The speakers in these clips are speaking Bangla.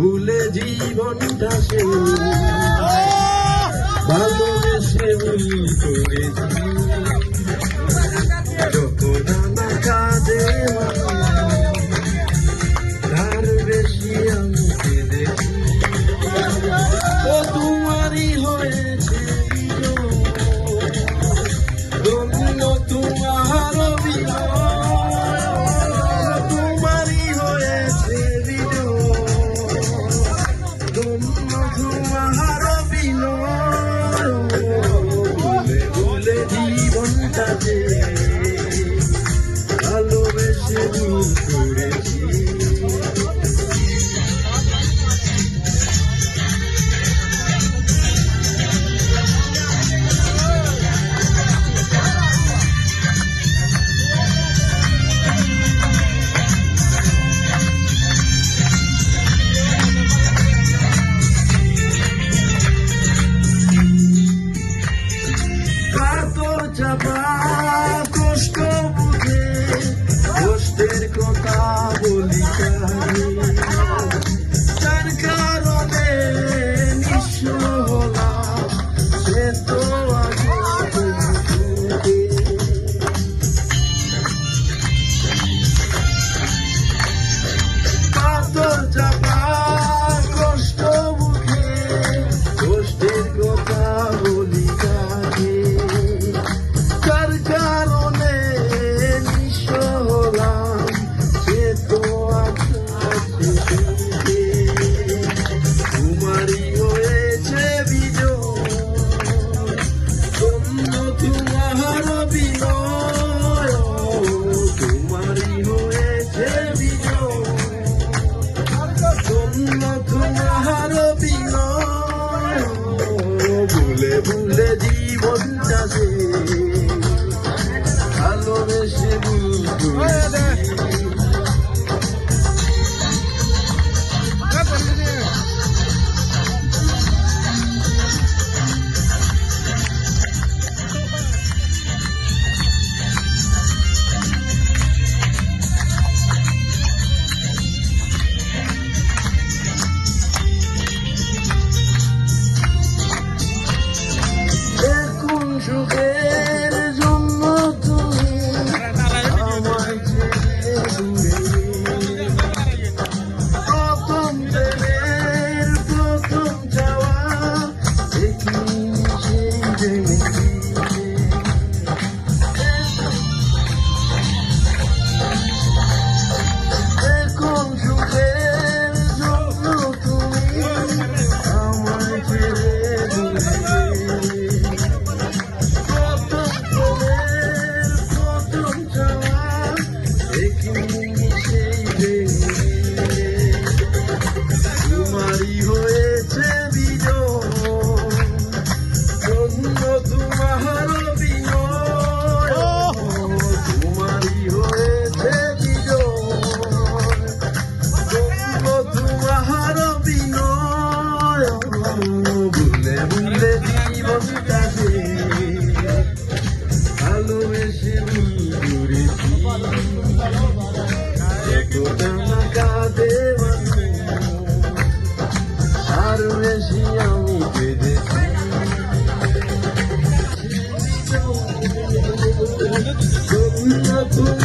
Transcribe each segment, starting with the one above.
ভুলে জীবনটা সে ভালোবেসে ভুল করেছি। জীবনটাকে ভালোবেসে দূর করেছে। Bye. بلادي وابن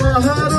Maharaj.